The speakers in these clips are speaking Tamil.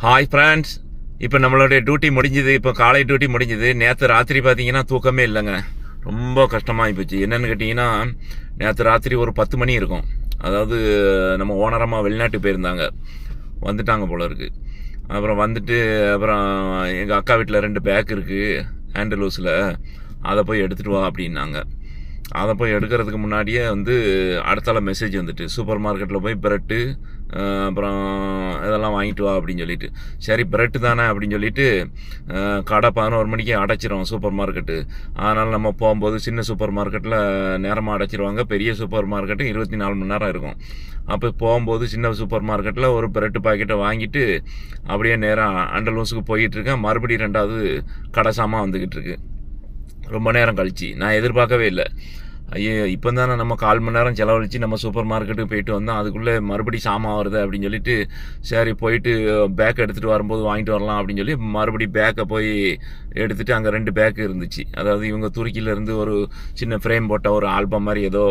ஹாய் ஃப்ரெண்ட்ஸ் இப்போ நம்மளுடைய டியூட்டி முடிஞ்சுது. இப்போ காலை டியூட்டி முடிஞ்சுது. நேற்று ராத்திரி பார்த்தீங்கன்னா தூக்கமே இல்லைங்க. ரொம்ப கஷ்டமாகி போச்சு என்னென்னு கேட்டிங்கன்னா நேற்று ராத்திரி ஒரு பத்து மணி இருக்கும். அதாவது நம்ம ஓனரமாக வெளிநாட்டு போயிருந்தாங்க. வந்துட்டாங்க போல இருக்கு. அப்புறம் வந்துட்டு அப்புறம் எங்கள் அக்கா வீட்டில் ரெண்டு பேக் இருக்குது ஹேண்டலூஸில் அதை போய் எடுத்துகிட்டு வா அப்படின்னாங்க. அதை போய் எடுக்கிறதுக்கு முன்னாடியே வந்து அடுத்தால மெசேஜ் வந்துட்டு. சூப்பர் மார்க்கெட்டில் போய் பிரெட்டு அப்புறம் இதெல்லாம் வாங்கிட்டு வா அப்படின்னு சொல்லிட்டு. சரி பிரெட்டு தானே அப்படின்னு சொல்லிட்டு கடை பதினோரு மணிக்கு அடைச்சிரும் சூப்பர் மார்க்கெட்டு அதனால் நம்ம போகும்போது சின்ன சூப்பர் மார்க்கெட்டில் நேரமாக அடைச்சிருவாங்க. பெரிய சூப்பர் மார்க்கெட்டு இருபத்தி நாலு மணி நேரம் இருக்கும். அப்போ போகும்போது சின்ன சூப்பர் மார்க்கெட்டில் ஒரு பிரெட்டு பாக்கெட்டை வாங்கிட்டு அப்படியே நேராக அண்டலூஸுக்கு போயிட்டுருக்கேன் மறுபடியும் ரெண்டாவது கடை சாமான் வந்துக்கிட்டு இருக்கு. ரொம்ப நேரம் கழிச்சு. நான் எதிர்பார்க்கவே இல்லை. ஐயோ இப்போ தானே நம்ம கால் மணி நேரம் செலவழித்து நம்ம சூப்பர் மார்க்கெட்டுக்கு போயிட்டு வந்தோம். அதுக்குள்ளே மறுபடி சாமான் வருது அப்படின்னு சொல்லிட்டு சரி போயிட்டு பேக் எடுத்துகிட்டு வரும்போது வாங்கிட்டு வரலாம் அப்படின்னு சொல்லி மறுபடி பேக்கை போய் எடுத்துகிட்டு அங்கே ரெண்டு பேக் இருந்துச்சு. அதாவது இவங்க துருக்கியிலேருந்து ஒரு சின்ன ஃப்ரேம் போட்ட ஒரு ஆல்பம் மாதிரி ஏதோ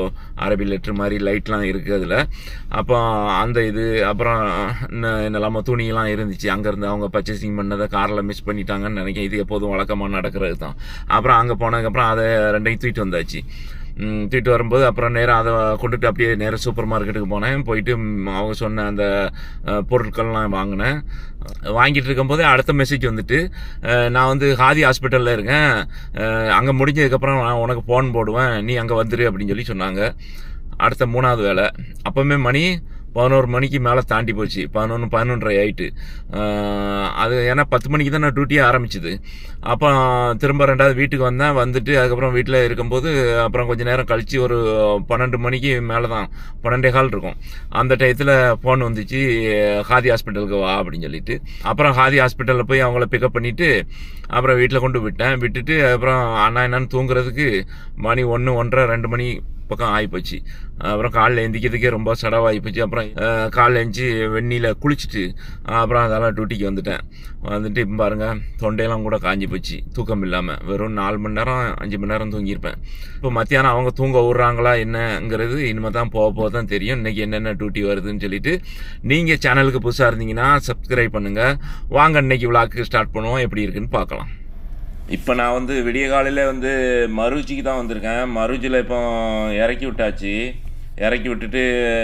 அரபி லெட்ரு மாதிரி லைட்லாம் இருக்குது அதில். அப்போ அந்த இது அப்புறம் இன்னும் என்னெல்லாமோ துணியெல்லாம் இருந்துச்சு. அங்கேருந்து அவங்க பர்ச்சேசிங் பண்ணதை காரில் மிஸ் பண்ணிட்டாங்கன்னு நினைக்கிறேன். இது எப்போதும் வழக்கமாக நடக்கிறது தான் அப்புறம் அங்கே போனதுக்கப்புறம் அதை ரெண்டையும் தூக்கிட்டு வந்தாச்சு. தூக்கிட்டு வரும்போது அப்புறம் நேராக அதை கொண்டுட்டு அப்படியே நேராக சூப்பர் மார்க்கெட்டுக்கு போனேன். போயிட்டு அவங்க சொன்ன அந்த பொருட்கள்லாம் வாங்கினேன். வாங்கிட்டு இருக்கும்போது அடுத்த மெசேஜ் வந்துட்டு நான் வந்து ஹாதி ஹாஸ்பிட்டலில் இருக்கேன். அங்கே முடிஞ்சதுக்கப்புறம் நான் உனக்கு ஃபோன் போடுவேன். நீ அங்கே வந்துரு அப்படின்னு சொல்லி சொன்னாங்க. அடுத்த மூணாவது வேலை. அப்போவுமே மணி பதினோரு மணிக்கு மேலே தாண்டி போச்சு. பதினொன்று பதினொன்றரை ஆயிட்டு. அது ஏன்னா பத்து மணிக்கு தான் நான் டியூட்டியே ஆரம்பிச்சுது. அப்போ திரும்ப ரெண்டாவது வீட்டுக்கு வந்தேன். வந்துட்டு அதுக்கப்புறம் வீட்டில் இருக்கும்போது அப்புறம் கொஞ்ச நேரம் கழித்து ஒரு பன்னெண்டு மணிக்கு மேலே தான் பன்னெண்டே கால் இருக்கும். அந்த டயத்தில் ஃபோன் வந்துச்சு ஹாதி ஹாஸ்பிட்டலுக்கு வா அப்படின்னு சொல்லிட்டு. அப்புறம் ஹாதி ஹாஸ்பிட்டலில் போய் அவங்கள பிக்கப் பண்ணிவிட்டு அப்புறம் வீட்டில் கொண்டு விட்டேன் விட்டுட்டு அப்புறம் அண்ணா என்னன்னு தூங்குறதுக்கு மணி ஒன்று ஒன்றரை ரெண்டு மணி பக்கம் ஆகிப்போச்சு அப்புறம் காலைல எந்திக்கிறதுக்கே ரொம்ப செலவாகி போச்சு அப்புறம் அஹ், காலைல எழுந்துச்சி வெந்நியில் குளிச்சுட்டு அப்புறம் அதெல்லாம் டியூட்டிக்கு வந்துட்டேன். வந்துட்டு இப்போ பாருங்கள் தொண்டையெல்லாம் கூட காஞ்சி போச்சு. தூக்கம் இல்லாமல் வெறும் நாலு மணி நேரம் அஞ்சு மணி நேரம் தூங்கியிருப்பேன். இப்போ மத்தியானம் அவங்க தூங்க விட்றாங்களா என்னங்கிறது இனிமேல் தான் போக போக தான் தெரியும். இன்றைக்கி என்னென்ன டியூட்டி வருதுன்னு சொல்லிட்டு நீங்கள் சேனலுக்கு புதுசாக இருந்தீங்கன்னா சப்ஸ்கிரைப் பண்ணுங்கள் வாங்க இன்றைக்கி விழாக்கு ஸ்டார்ட் பண்ணுவோம். எப்படி இருக்குன்னு பார்க்கலாம். இப்போ நான் வந்து விடிய காலையில் வந்து மருச்சிக்கு தான் வந்திருக்கேன். மருச்சியில் இப்போ இறக்கி விட்டாச்சு. இறக்கி விட்டுட்டு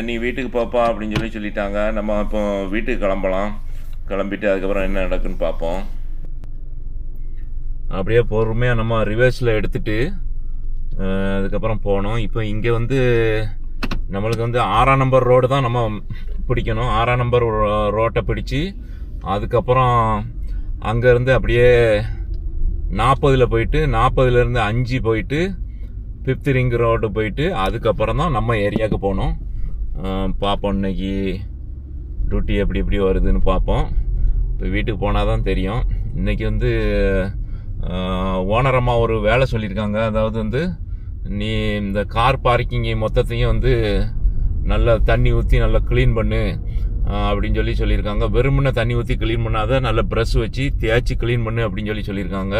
நீ வீட்டுக்கு போப்பா அப்படின்னு சொல்லி சொல்லிட்டாங்க. நம்ம இப்போ வீட்டுக்கு கிளம்பலாம். கிளம்பிட்டு அதுக்கப்புறம் என்ன நடக்குன்னு பார்ப்போம் அப்படியே பொறுமையாக நம்ம ரிவர்ஸில் எடுத்துட்டு அதுக்கப்புறம் போனோம். இப்போ இங்கே வந்து நம்மளுக்கு வந்து ஆறாம் நம்பர் ரோடு தான் நம்ம பிடிக்கணும். ஆறாம் நம்பர் ரோட்டை பிடிச்சி அதுக்கப்புறம் அங்கேருந்து அப்படியே நாற்பதில் போயிட்டு நாற்பதுலேருந்து அஞ்சு போயிட்டு ஃபிஃப்த் ரிங் ரோடு போயிட்டு அதுக்கப்புறம் தான் நம்ம ஏரியாவுக்கு போகணும் பார்ப்போம் இன்னைக்கு டியூட்டி எப்படி எப்படி வருதுன்னு பார்ப்போம் இப்போ வீட்டுக்கு போனால் தான் தெரியும். இன்றைக்கி வந்து ஓனரமாக ஒரு வேலை சொல்லியிருக்காங்க. அதாவது வந்து நீ இந்த கார் பார்க்கிங்கை மொத்தத்தையும் வந்து நல்லா தண்ணி ஊற்றி நல்லா க்ளீன் பண்ணு. அப்படின்னு சொல்லி சொல்லியிருக்காங்க. வெறுமனை தண்ணி ஊற்றி க்ளீன் பண்ணாத நல்ல ப்ரெஷ் வச்சு தேய்ச்சி க்ளீன் பண்ணு அப்படின்னு சொல்லி சொல்லியிருக்காங்க.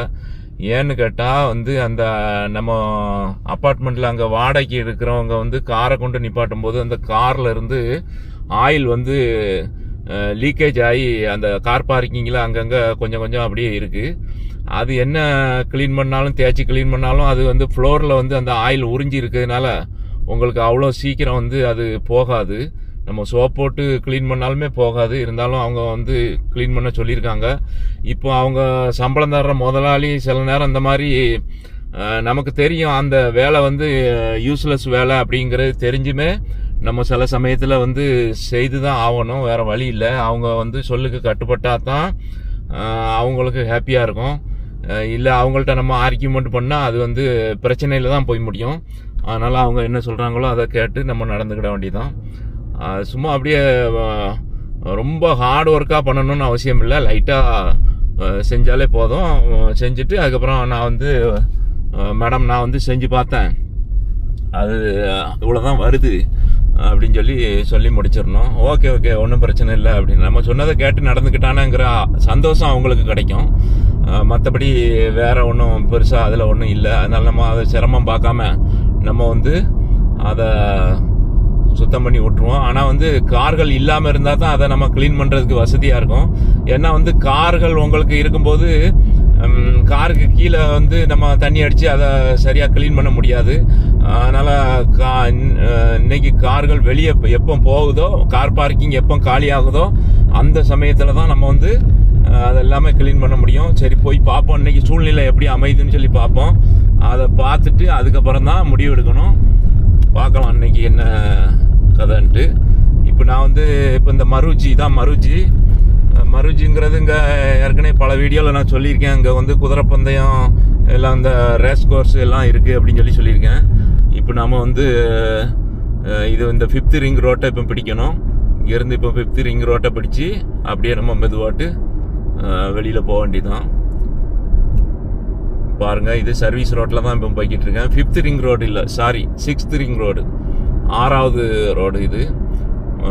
ஏன்னு கேட்டால் வந்து அந்த நம்ம அப்பார்ட்மெண்ட்டில் அங்கே வாடகைக்கு இருக்கிறவங்க வந்து காரை கொண்டு நிப்பாட்டும் போது அந்த காரில் இருந்து ஆயில் வந்து லீக்கேஜ் ஆகி அந்த கார் பார்க்கிங்கில் அங்கங்கே கொஞ்சம் கொஞ்சம் அப்படியே இருக்குது அது என்ன க்ளீன் பண்ணாலும் தேய்ச்சி க்ளீன் பண்ணாலும் அது வந்து ஃப்ளோரில் வந்து அந்த ஆயில் உறிஞ்சி இருக்கிறதுனால உங்களுக்கு அவ்வளோ சீக்கிரம் வந்து அது போகாது. நம்ம சோப் போட்டு க்ளீன் பண்ணாலுமே போகாது. இருந்தாலும் அவங்க வந்து க்ளீன் பண்ண சொல்லியிருக்காங்க. இப்போ அவங்க சம்பளம் தர்ற முதலாளி சில நேரம் இந்த மாதிரி நமக்கு தெரியும் அந்த வேலை வந்து யூஸ்லெஸ் வேலை அப்படிங்கிறது தெரிஞ்சுமே நம்ம சில சமயத்தில் வந்து செய்து தான் ஆகணும். வேறு வழி இல்லை. அவங்க வந்து சொல்லுக்கு கட்டுப்பட்டால் தான் அவங்களுக்கு ஹாப்பியாக இருக்கும். இல்லை அவங்கள்ட்ட நம்ம ஆர்கியூமெண்ட் பண்ணால் அது வந்து பிரச்சனையில் தான் போய் முடியும். அதனால் அவங்க என்ன சொல்கிறாங்களோ அதை கேட்டு நம்ம நடந்துக்கிட வேண்டியதான் சும்மா அப்படியே ரொம்ப ஹார்ட் ஒர்க்காக பண்ணணும்னு அவசியம் இல்லை. லைட்டாக செஞ்சாலே போதும். செஞ்சுட்டு அதுக்கப்புறம் நான் வந்து மேடம் நான் வந்து செஞ்சு பார்த்தேன். அது இவ்வளோதான் வருது அப்படின்னு சொல்லி சொல்லி முடிச்சிடணும். ஓகே ஓகே ஒன்றும் பிரச்சனை இல்லை அப்படின்னு. நம்ம சொன்னதை கேட்டு நடந்துக்கிட்டானுங்கிற சந்தோஷம் அவங்களுக்கு கிடைக்கும். மற்றபடி வேறு ஒன்றும் பெருசாக அதில் ஒன்றும் இல்லை. அதனால் நம்ம அதை சிரமம் பார்க்காம நம்ம வந்து அதை சுத்தம் பண்ணி விட்டுருவோம் ஆனால் வந்து கார்கள் இல்லாமல் இருந்தால் தான் அதை நம்ம க்ளீன் பண்ணுறதுக்கு வசதியாக இருக்கும். ஏன்னா வந்து கார்கள் உங்களுக்கு இருக்கும்போது காருக்கு கீழே வந்து நம்ம தண்ணி அடித்து அதை சரியாக க்ளீன் பண்ண முடியாது. அதனால் கா இன்னைக்கு கார்கள் வெளியே எப்போ போகுதோ கார் பார்க்கிங் எப்போ காலியாகுதோ அந்த சமயத்தில் தான் நம்ம வந்து அஹ், அது எல்லாமே க்ளீன் பண்ண முடியும். சரி போய் பார்ப்போம். இன்னைக்கு சூழ்நிலை எப்படி அமையுதுன்னு சொல்லி பார்ப்போம். அதை பார்த்துட்டு அதுக்கப்புறம் தான் முடிவு எடுக்கணும். பார்க்கலாம் இன்னைக்கு என்ன கதைன்ட்டு. இப்போ நான் வந்து இப்போ இந்த மருஜி தான் மருஜி. மருஜிங்கிறது இங்கே ஏற்கனவே பல வீடியோவில் நான் சொல்லியிருக்கேன். அங்கே வந்து குதிரை பந்தயம் எல்லாம் இந்த ரேஸ் கோர்ஸ் எல்லாம் இருக்குது அப்படின்னு சொல்லி சொல்லியிருக்கேன். இப்போ நாம் வந்து இது இந்த ஃபிஃப்த் ரிங் ரோட்டை இப்போ பிடிக்கணும். இங்கேருந்து இப்போ ஃபிஃப்த் ரிங் ரோட்டை பிடிச்சி அப்படியே நம்ம மெதுவாட்டு வெளியில் போக வேண்டியதான் பாருங்கள் இது சர்வீஸ் ரோட்டில் தான் இப்போ போய்கிட்டு இருக்கேன். ஃபிஃப்த் ரிங் ரோடு இல்லை சாரி சிக்ஸ்த் ரிங் ரோடு ஆறாவது ரோடு இது.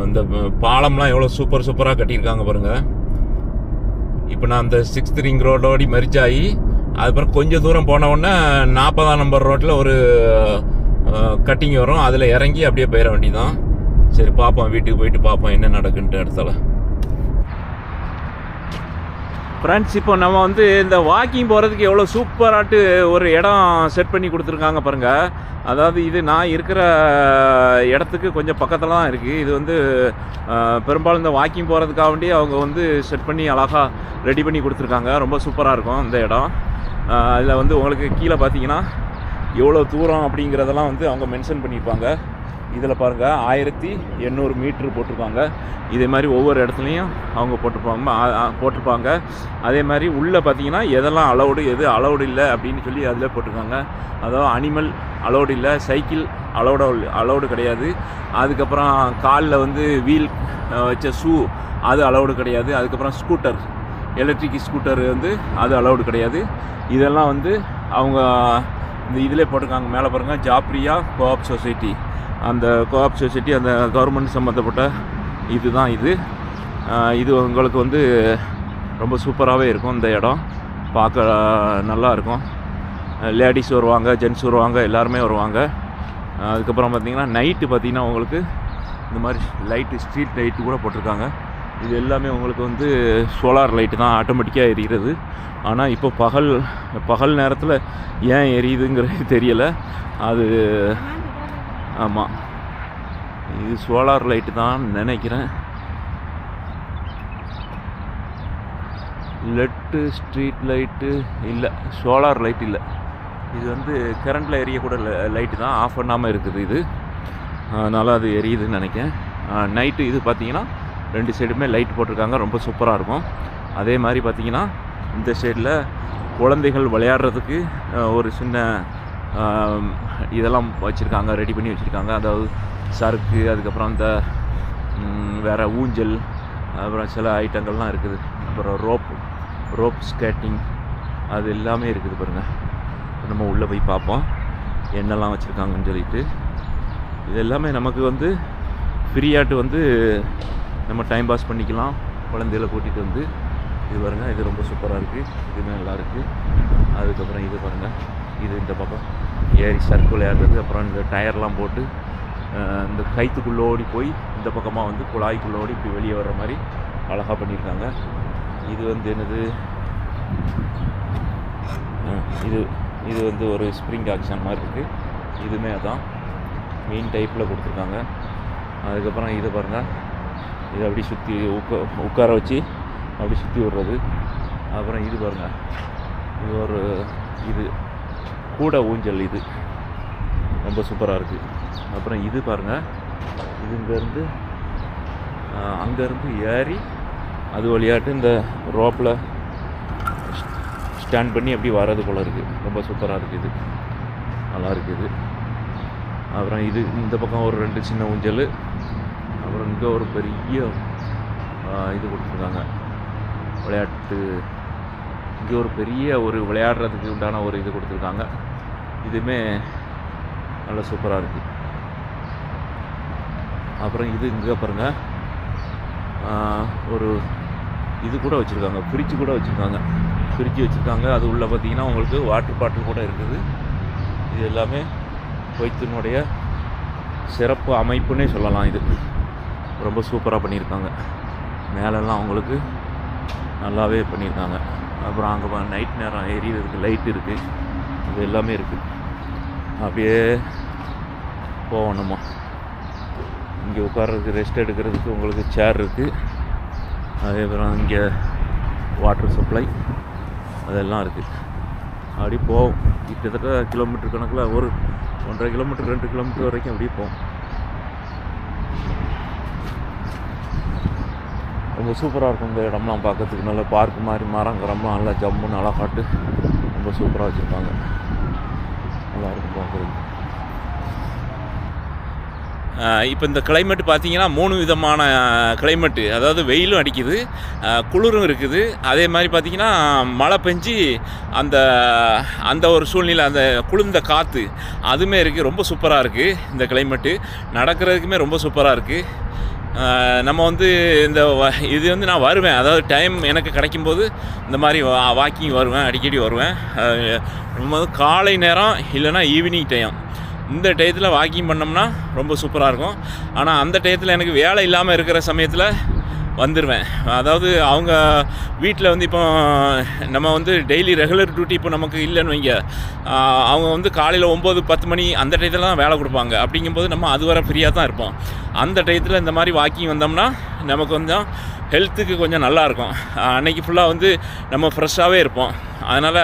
இந்த பாலம்லாம் எவ்வளோ சூப்பர் சூப்பராக கட்டியிருக்காங்க பாருங்கள் இப்போ நான் அந்த சிக்ஸ்த் ரிங் ரோடோடி மெர்ஜ் ஆகி அதுக்கப்புறம் கொஞ்சம் தூரம் போன உடனே நாற்பதாம் நம்பர் ரோட்டில் ஒரு கட்டிங் வரும். அதில் இறங்கி அப்படியே போயிட வேண்டியதான் சரி பார்ப்போம் வீட்டுக்கு போயிட்டு பார்ப்போம் என்ன நடக்குன்ட்டு இடத்துல ஃப்ரெண்ட்ஸ் இப்போ நம்ம வந்து இந்த வாக்கிங் போகிறதுக்கு எவ்வளோ சூப்பராட்டு ஒரு இடம் செட் பண்ணி கொடுத்துருக்காங்க பாருங்கள் அதாவது இது நான் இருக்கிற இடத்துக்கு கொஞ்சம் பக்கத்தில் தான் இருக்குது இது வந்து பெரும்பாலும் இந்த வாக்கிங் போகிறதுக்காக வேண்டி அவங்க வந்து செட் பண்ணி அழகாக ரெடி பண்ணி கொடுத்துருக்காங்க. ரொம்ப சூப்பராக இருக்கும் இந்த இடம். அதில் வந்து உங்களுக்கு கீழே பார்த்தீங்கன்னா எவ்வளோ தூரம் அப்படிங்கிறதெல்லாம் வந்து அவங்க மென்ஷன் பண்ணியிருப்பாங்க. இதில் பாருங்கள் ஆயிரத்தி எண்ணூறு மீட்ரு போட்டிருப்பாங்க. இதே மாதிரி ஒவ்வொரு இடத்துலையும் அவங்க போட்டிருப்பாங்க. போட்டிருப்பாங்க. அதே மாதிரி உள்ளே பார்த்தீங்கன்னா எதெல்லாம் அலௌடு எது அலௌடு இல்லை அப்படின்னு சொல்லி அதில் போட்டிருக்காங்க. அதாவது அனிமல் அலௌடு இல்லை சைக்கிள் அலோடு அலௌடு கிடையாது. அதுக்கப்புறம் காலில் வந்து வீல் வச்ச ஷூ அது அலௌடு கிடையாது. அதுக்கப்புறம் ஸ்கூட்டர் எலக்ட்ரிக் ஸ்கூட்டர் வந்து அது அலௌடு கிடையாது. இதெல்லாம் வந்து அவங்க இந்த இதிலே போட்டிருக்காங்க. மேலே பாருங்க ஜாப்ரியா கோஆப் சொசைட்டி அந்த கோஆப் சொசைட்டி அந்த கவர்மெண்ட் சம்மந்தப்பட்ட இதுதான் இது. இது உங்களுக்கு வந்து ரொம்ப சூப்பராகவே இருக்கும் இந்த இடம். பார்க்க நல்லா இருக்கும். லேடிஸ் வருவாங்க ஜென்ட்ஸ் வருவாங்க எல்லாருமே வருவாங்க. அதுக்கப்புறம் பார்த்தீங்கன்னா நைட்டு பார்த்தீங்கன்னா உங்களுக்கு இந்த மாதிரி லைட்டு ஸ்ட்ரீட் லைட்டு கூட போட்டிருக்காங்க. இது எல்லாமே உங்களுக்கு வந்து சோலார் லைட்டு தான் ஆட்டோமேட்டிக்காக எரிகிறது ஆனால் இப்போ பகல் பகல் நேரத்தில் ஏன் எரியுதுங்கிறது தெரியலை. அது ஆமாம் இது சோலார் லைட்டு தான் நினைக்கிறேன். லெட்டு ஸ்ட்ரீட் லைட்டு இல்லை சோலார் லைட் இல்லை. இது வந்து கரண்டில் எரியக்கூட லைட்டு தான் ஆஃப் பண்ணாமல் இருக்குது இது. அதனால் அது எரியுதுன்னு நினைக்கிறேன். நைட்டு இது பார்த்தீங்கன்னா ரெண்டு சைடுமே லைட் போட்டிருக்காங்க ரொம்ப சூப்பராக இருக்கும். அதே மாதிரி பார்த்தீங்கன்னா இந்த சைடில் குழந்தைகள் விளையாடுறதுக்கு ஒரு சின்ன இதெல்லாம் வச்சுருக்காங்க ரெடி பண்ணி வச்சுருக்காங்க. அதாவது சறுக்கு அதுக்கப்புறம் அந்த வேறு ஊஞ்சல் அப்புறம் சில ஐட்டங்கள்லாம் இருக்குது. அப்புறம் ரோப் ரோப் ஸ்கேட்டிங் அது எல்லாமே இருக்குது பாருங்கள் நம்ம உள்ளே போய் பார்ப்போம். என்னெல்லாம் வச்சுருக்காங்கன்னு சொல்லிட்டு. இது எல்லாமே நமக்கு வந்து ஃப்ரீயாட்டு வந்து நம்ம டைம் பாஸ் பண்ணிக்கலாம். குழந்தைகளை கூட்டிகிட்டு வந்து. இது பாருங்கள் இது ரொம்ப சூப்பராக இருக்குது இதுவுமே நல்லா இருக்குது அதுக்கப்புறம் இது பாருங்கள் இது இந்த பக்கம். ஏறி சர்க்குள் ஏறுறது அப்புறம் இந்த டயர்லாம் போட்டு இந்த கைத்துக்குள்ளே ஓடி போய் இந்த பக்கமாக வந்து குழாய்க்குள்ளே ஓடி இப்படி வெளியே வர்ற மாதிரி அழகாக பண்ணியிருக்காங்க. இது வந்து என்னது? இது இது வந்து ஒரு ஸ்ப்ரிங் ஆக்ஷன் மாதிரி இருக்குது இதுவுமே அதான் மெயின் டைப்பில் கொடுத்துருக்காங்க. அதுக்கப்புறம் இது பாருங்கள் இதை அப்படி சுற்றி உட்கா உட்கார வச்சு அப்படி சுற்றி விடுறது. அப்புறம் இது பாருங்கள் இது ஒரு இது கூட ஊஞ்சல் இது. ரொம்ப சூப்பராக இருக்குது அப்புறம் இது பாருங்கள் இது இங்கேருந்து அங்கேருந்து ஏறி அது வழியாட்டு இந்த ரோப்பில் ஸ்டாண்ட் பண்ணி அப்படி வர்றது போல் இருக்குது ரொம்ப சூப்பராக இருக்குது இது. நல்லா இருக்குது அப்புறம் இது இந்த பக்கம் ஒரு ரெண்டு சின்ன ஊஞ்சல். அப்புறம் இங்கே ஒரு பெரிய இது கொடுத்துருக்காங்க. விளையாட்டு இங்கே ஒரு பெரிய ஒரு விளையாடுறதுக்கு உண்டான ஒரு இது கொடுத்துருக்காங்க. இதுவுமே நல்லா சூப்பராக இருக்குது அப்புறம் இது இங்கே பாருங்க. ஒரு இது கூட வச்சுருக்காங்க. ஃப்ரிட்ஜ் கூட வச்சுருக்காங்க. ஃப்ரிட்ஜ் வச்சுருக்காங்க. அது உள்ளே பார்த்தீங்கன்னா உங்களுக்கு வாட்டர் பாட்டில் கூட இருக்குது. இது எல்லாமே கொய்த்தினுடைய சிறப்பு அமைப்புன்னே சொல்லலாம் இது. ரொம்ப சூப்பராக பண்ணியிருக்காங்க. மேலெல்லாம் அவங்களுக்கு நல்லாவே பண்ணியிருக்காங்க. அப்புறம் அங்கே நைட் நேரம் எரியறதுக்கு லைட் இருக்குது அது எல்லாமே இருக்குது அப்படியே போவோம் நம்ம இங்கே உட்கார்றதுக்கு ரெஸ்ட் எடுக்கிறதுக்கு உங்களுக்கு சேர் இருக்குது அதுக்கப்புறம் இங்கே வாட்டர் சப்ளை அதெல்லாம் இருக்குது அப்படி போவோம். கிட்டத்தட்ட கிலோமீட்டர் கணக்கில் ஒரு ஒன்றரை கிலோமீட்டர் ரெண்டு கிலோமீட்டர் வரைக்கும் அப்படியே போவோம். ரொம்ப சூப்பராக இருக்கும் இந்த இடம்லாம் பார்க்கறதுக்கு. நல்ல பார்க் மாதிரி மரம் கிரம்லாம் நல்லா ஜம்முன்னு அழகாட்டு ரொம்ப சூப்பராக வச்சுருப்பாங்க. நல்லா இருக்கும் பார்க்குறதுக்கு. இப்போ இந்த கிளைமேட் பார்த்தீங்கன்னா மூணு விதமான கிளைமேட்டு அதாவது வெயிலும் அடிக்குது குளிரும் இருக்குது. அதே மாதிரி பார்த்திங்கன்னா மழை பெஞ்சு அந்த அந்த ஒரு சூழ்நிலை அந்த குளிர்ந்த காற்று அதுவுமே இருக்குது ரொம்ப சூப்பராக இருக்குது இந்த கிளைமேட்டு நடக்கிறதுக்குமே ரொம்ப சூப்பராக இருக்குது நம்ம வந்து இந்த வ- இது வந்து நான் வருவேன். அதாவது டைம் எனக்கு கிடைக்கும்போது இந்த மாதிரி வாக்கிங் வருவேன் அடிக்கடி வருவேன். நம்ம வந்து காலை நேரம் இல்லைன்னா ஈவினிங் டைம் இந்த டயத்தில் வாக்கிங் பண்ணோம்னா ரொம்ப சூப்பராக இருக்கும். ஆனால் அந்த டயத்தில் எனக்கு வேலை இல்லாமல் இருக்கிற சமயத்தில் வந்துடுவேன் அதாவது அவங்க வீட்டில் வந்து இப்போ நம்ம வந்து டெய்லி ரெகுலர் டியூட்டி இப்போ நமக்கு இல்லைன்னு வைங்க. அவங்க வந்து காலையில் ஒம்பது பத்து மணி அந்த டயத்தில் தான் வேலை கொடுப்பாங்க. அப்படிங்கும்போது நம்ம அது வர ஃப்ரீயாக தான் இருப்போம். அந்த டயத்தில் இந்த மாதிரி வாக்கிங் வந்தோம்னா நமக்கு கொஞ்சம் ஹெல்த்துக்கு கொஞ்சம் நல்லாயிருக்கும் அன்னைக்கு ஃபுல்லாக வந்து நம்ம ஃப்ரெஷ்ஷாகவே இருப்போம். அதனால்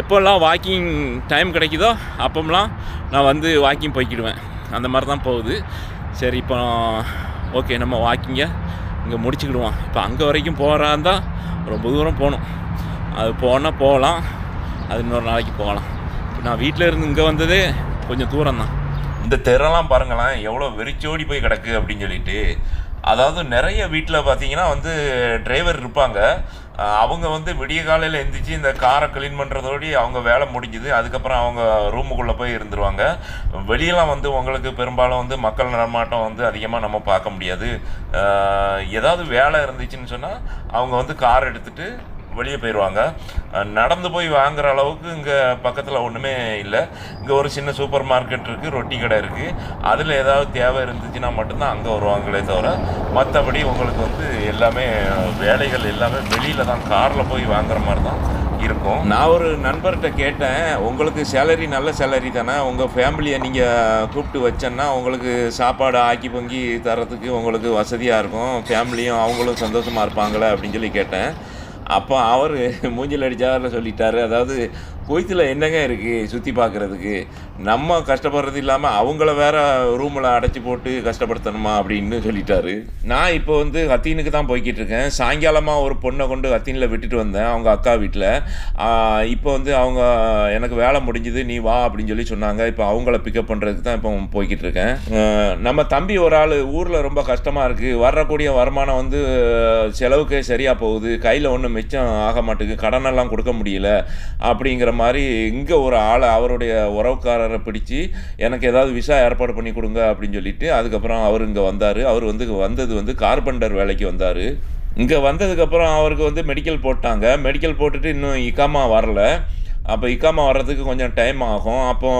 எப்போல்லாம் வாக்கிங் டைம் கிடைக்குதோ அப்போம்லாம் நான் வந்து வாக்கிங் போய்க்கிடுவேன். அந்த மாதிரி தான் போகுது. சரி இப்போ ஓகே நம்ம வாக்கிங்கை இங்கே முடிச்சுக்கிடுவான். இப்போ அங்கே வரைக்கும் போகிறா இருந்தால் ரொம்ப தூரம் போகணும். அது போனால் போகலாம் அது இன்னொரு நாளைக்கு போகலாம். இப்போ நான் வீட்டில் இருந்து இங்கே வந்ததே கொஞ்சம் தூரம் தான். இந்த தெருலாம் பாருங்களேன் எவ்வளோ வெறிச்சோடி போய் கிடக்கு அப்படின்னு சொல்லிட்டு. அதாவது நிறைய வீட்டில் பார்த்தீங்கன்னா வந்து டிரைவர் இருப்பாங்க. அவங்க வந்து விடிய காலையில் எழுந்திரிச்சு இந்த காரை க்ளீன் பண்ணுறதோடி அவங்க வேலை முடிஞ்சுது. அதுக்கப்புறம் அவங்க ரூமுக்குள்ளே போய் இருந்துருவாங்க. வெளியெல்லாம் வந்து உங்களுக்கு பெரும்பாலும் வந்து மக்கள் நடமாட்டம் வந்து அதிகமாக நம்ம பார்க்க முடியாது. ஏதாவது வேலை இருந்துச்சுன்னு சொன்னால் அவங்க வந்து கார் எடுத்துகிட்டு வெளியே போயிடுவாங்க நடந்து போய் வாங்குற அளவுக்கு இங்கே பக்கத்தில் ஒன்றுமே இல்லை. இங்கே ஒரு சின்ன சூப்பர் மார்க்கெட் இருக்குது ரொட்டி கடை இருக்குது அதில் ஏதாவது தேவை இருந்துச்சுன்னா மட்டும்தான் அங்கே வருவாங்களே தவிர மற்றபடி உங்களுக்கு வந்து எல்லாமே வேலைகள் எல்லாமே வெளியில் தான் காரில் போய் வாங்குற மாதிரி தான் இருக்கும். நான் ஒரு நண்பர்கிட்ட கேட்டேன் உங்களுக்கு சேலரி நல்ல சேலரி தானே? உங்கள் ஃபேமிலியை நீங்கள் கூப்பிட்டு வச்சேன்னா உங்களுக்கு சாப்பாடு ஆக்கி பொங்கி தரத்துக்கு உங்களுக்கு வசதியாக இருக்கும். ஃபேமிலியும் அவங்களும் சந்தோஷமாக இருப்பாங்களே? அப்படின்னு சொல்லி கேட்டேன். அப்போ அவர் மூஞ்சில் அடிச்சாரில் சொல்லிட்டாரு. அதாவது குவைத்தில் என்னங்க இருக்குது சுற்றி பார்க்குறதுக்கு நம்ம கஷ்டப்படுறது இல்லாமல் அவங்கள வேற ரூமில் அடைச்சி போட்டு கஷ்டப்படுத்தணுமா அப்படின்னு சொல்லிட்டாரு. நான் இப்போ வந்து ஹத்தீனுக்கு தான் போய்கிட்டு இருக்கேன். சாயங்காலமாக ஒரு பொண்ணை கொண்டு ஹத்தீனில் விட்டுட்டு வந்தேன் அவங்க அக்கா வீட்டில் இப்போ வந்து அவங்க எனக்கு வேலை முடிஞ்சுது நீ வா அப்படின்னு சொல்லி சொன்னாங்க. இப்போ அவங்கள பிக்கப் பண்ணுறதுக்கு தான் இப்போ போய்கிட்டு இருக்கேன். நம்ம தம்பி ஒரு ஆள் ஊரில் ரொம்ப கஷ்டமாக இருக்குது வரக்கூடிய வருமானம் வந்து செலவுக்கே சரியாக போகுது. கையில் ஒன்றும் மிச்சம் ஆக மாட்டேங்குது. கடனெல்லாம் கொடுக்க முடியல அப்படிங்கிற மாதிரி இங்கே ஒரு ஆளை அவருடைய உறவுக்காரரை பிடிச்சி எனக்கு ஏதாவது விசா ஏற்பாடு பண்ணி கொடுங்க அப்படின்னு சொல்லிட்டு அதுக்கப்புறம் அவர் இங்கே வந்தார். அவர் வந்து வந்தது வந்து கார்பெண்டர் வேலைக்கு வந்தார். இங்கே வந்ததுக்கப்புறம் அவருக்கு வந்து மெடிக்கல் போட்டாங்க. மெடிக்கல் போட்டுட்டு இன்னும் இக்காமா வரல. அப்போ இக்காமா வர்றதுக்கு கொஞ்சம் டைம் ஆகும். அப்போ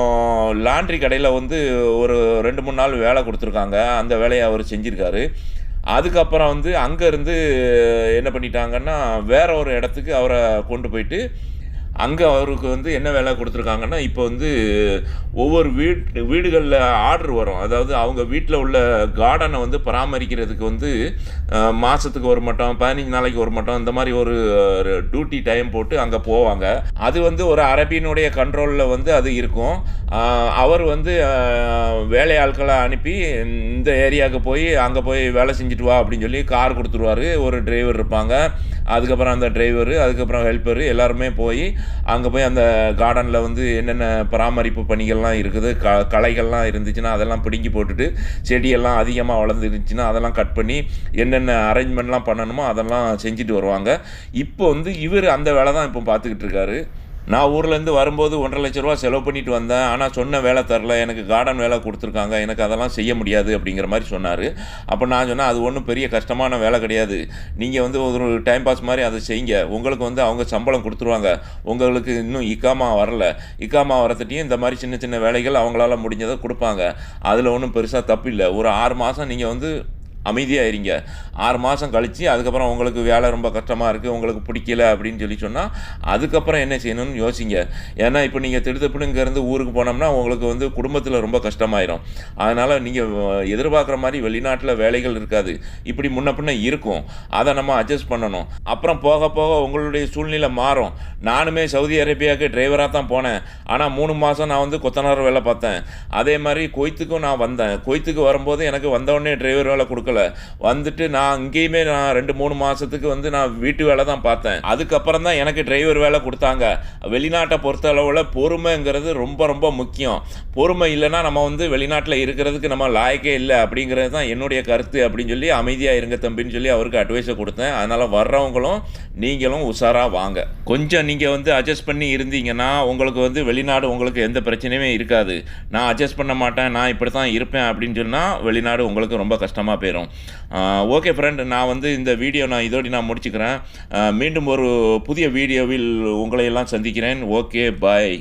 லாண்ட்ரி கடையில் வந்து ஒரு ரெண்டு மூணு நாள் வேலை கொடுத்துருக்காங்க. அந்த வேலையை அவர் செஞ்சுருக்காரு. அதுக்கப்புறம் வந்து அங்கேருந்து என்ன பண்ணிட்டாங்கன்னா வேற ஒரு இடத்துக்கு அவரை கொண்டு போயிட்டு அங்கே அவருக்கு வந்து என்ன வேலை கொடுத்துருக்காங்கன்னா இப்போ வந்து ஒவ்வொரு வீட் வீடுகளில் ஆர்டர் வரும். அதாவது அவங்க வீட்டில் உள்ள கார்டனை வந்து பராமரிக்கிறதுக்கு வந்து மாதத்துக்கு ஒரு மட்டம் பதினஞ்சு நாளைக்கு ஒரு மட்டம் இந்த மாதிரி ஒரு டியூட்டி டைம் போட்டு அங்கே போவாங்க. அது வந்து ஒரு அரபியினுடைய கண்ட்ரோலில் வந்து அது இருக்கும். அவர் வந்து வேலையாட்களை அனுப்பி இந்த ஏரியாவுக்கு போய் அங்கே போய் வேலை செஞ்சுட்டு வா அப்படின்னு சொல்லி கார் கொடுத்துருவாரு. ஒரு டிரைவர் இருப்பாங்க. அதுக்கப்புறம் அந்த டிரைவரு அதுக்கப்புறம் ஹெல்ப்பரு எல்லாருமே போய் அங்கே போய் அந்த கார்டனில் வந்து என்னென்ன பராமரிப்பு பணிகள்லாம் இருக்குது க களைகள்லாம் இருந்துச்சுன்னா அதெல்லாம் பிடுங்கி போட்டுட்டு செடியெல்லாம் அதிகமாக வளர்ந்துருந்துச்சுன்னா அதெல்லாம் கட் பண்ணி என்னென்ன அரேஞ்ச்மெண்ட்லாம் பண்ணணுமோ அதெல்லாம் செஞ்சுட்டு வருவாங்க. இப்போ வந்து இவர் அந்த வேலை தான் இப்போ பார்த்துக்கிட்டு இருக்காரு. நான் ஊர்லேருந்து வரும்போது ஒன்றரை லட்ச ரூபா செலவு பண்ணிட்டு வந்தேன். ஆனால் சொன்ன வேலை தரல. எனக்கு கார்டன் வேலை கொடுத்துருக்காங்க. எனக்கு அதெல்லாம் செய்ய முடியாது அப்படிங்கிற மாதிரி சொன்னார். அப்போ நான் சொன்னேன் அது ஒன்றும் பெரிய கஷ்டமான வேலை கிடையாது. நீங்கள் வந்து ஒரு டைம் பாஸ் மாதிரி அதை செய்யுங்க. உங்களுக்கு வந்து அவங்க சம்பளம் கொடுத்துருவாங்க. உங்களுக்கு இன்னும் இக்காமா வரல. இக்காமா வரத்துட்டையும் இந்த மாதிரி சின்ன சின்ன வேலைகள் அவங்களால முடிஞ்சதை கொடுப்பாங்க. அதில் ஒன்றும் பெருசாக தப்பு இல்லை. ஒரு ஆறு மாதம் நீங்கள் வந்து அமைதியாக இருங்க ஆறு மாதம் கழித்து அதுக்கப்புறம் உங்களுக்கு வேலை ரொம்ப கஷ்டமாக இருக்குது உங்களுக்கு பிடிக்கல அப்படின்னு சொல்லி சொன்னால் அதுக்கப்புறம் என்ன செய்யணும்னு யோசிங்க. ஏன்னா இப்போ நீங்கள் திடுத்தப்புன்னு இங்கேருந்து ஊருக்கு போனோம்னா உங்களுக்கு வந்து குடும்பத்தில் ரொம்ப கஷ்டமாயிரும். அதனால் நீங்கள் எதிர்பார்க்குற மாதிரி வெளிநாட்டில் வேலைகள் இருக்காது. இப்படி முன்ன பின்ன இருக்கும். அதை நம்ம அட்ஜஸ்ட் பண்ணணும். அப்புறம் போக போக உங்களுடைய சூழ்நிலை மாறும். நானுமே சவுதி அரேபியாவுக்கு டிரைவராக தான் போனேன். ஆனால் மூணு மாதம் நான் வந்து கொத்தனார் வேலை பார்த்தேன். அதே மாதிரி கொய்த்துக்கும் நான் வந்தேன். கொய்த்துக்கு வரும்போது எனக்கு வந்தவுடனே டிரைவர் வேலை கொடுக்கல. வந்துட்டு நான் அங்கேயுமே நான் ரெண்டு மூணு மாதத்துக்கு வந்து நான் வீட்டு வேலை தான் பார்த்தேன். அதுக்கப்புறம் தான் எனக்கு டிரைவர் வேலை கொடுத்தாங்க. வெளிநாட்டை பொறுத்த அளவில் பொறுமைங்கிறது ரொம்ப ரொம்ப முக்கியம். பொறுமை இல்லைன்னா நம்ம வந்து வெளிநாட்டில் இருக்கிறதுக்கு நம்ம லாயக்கே இல்லை அப்படிங்கிறது தான் என்னுடைய கருத்து அப்படின்னு சொல்லி அமைதியாக இருங்க தம்பின்னு சொல்லி அவருக்கு அட்வைஸை கொடுத்தேன். அதனால் வர்றவங்களும் நீங்களும் உஷாராக வாங்க. கொஞ்சம் நீங்கள் வந்து அட்ஜஸ்ட் பண்ணி இருந்தீங்கன்னா உங்களுக்கு வந்து வெளிநாடு உங்களுக்கு எந்த பிரச்சனையுமே இருக்காது. நான் அட்ஜஸ்ட் பண்ண மாட்டேன் நான் இப்படி தான் இருப்பேன் அப்படின்னு சொன்னால் வெளிநாடு உங்களுக்கு ரொம்ப கஷ்டமாக போயிடும் ஓகே ஃப்ரெண்ட் நான் வந்து இந்த வீடியோ நான் இதோடு நான் முடிச்சுக்கிறேன். மீண்டும் ஒரு புதிய வீடியோவில் உங்களையெல்லாம் சந்திக்கிறேன். Okay bye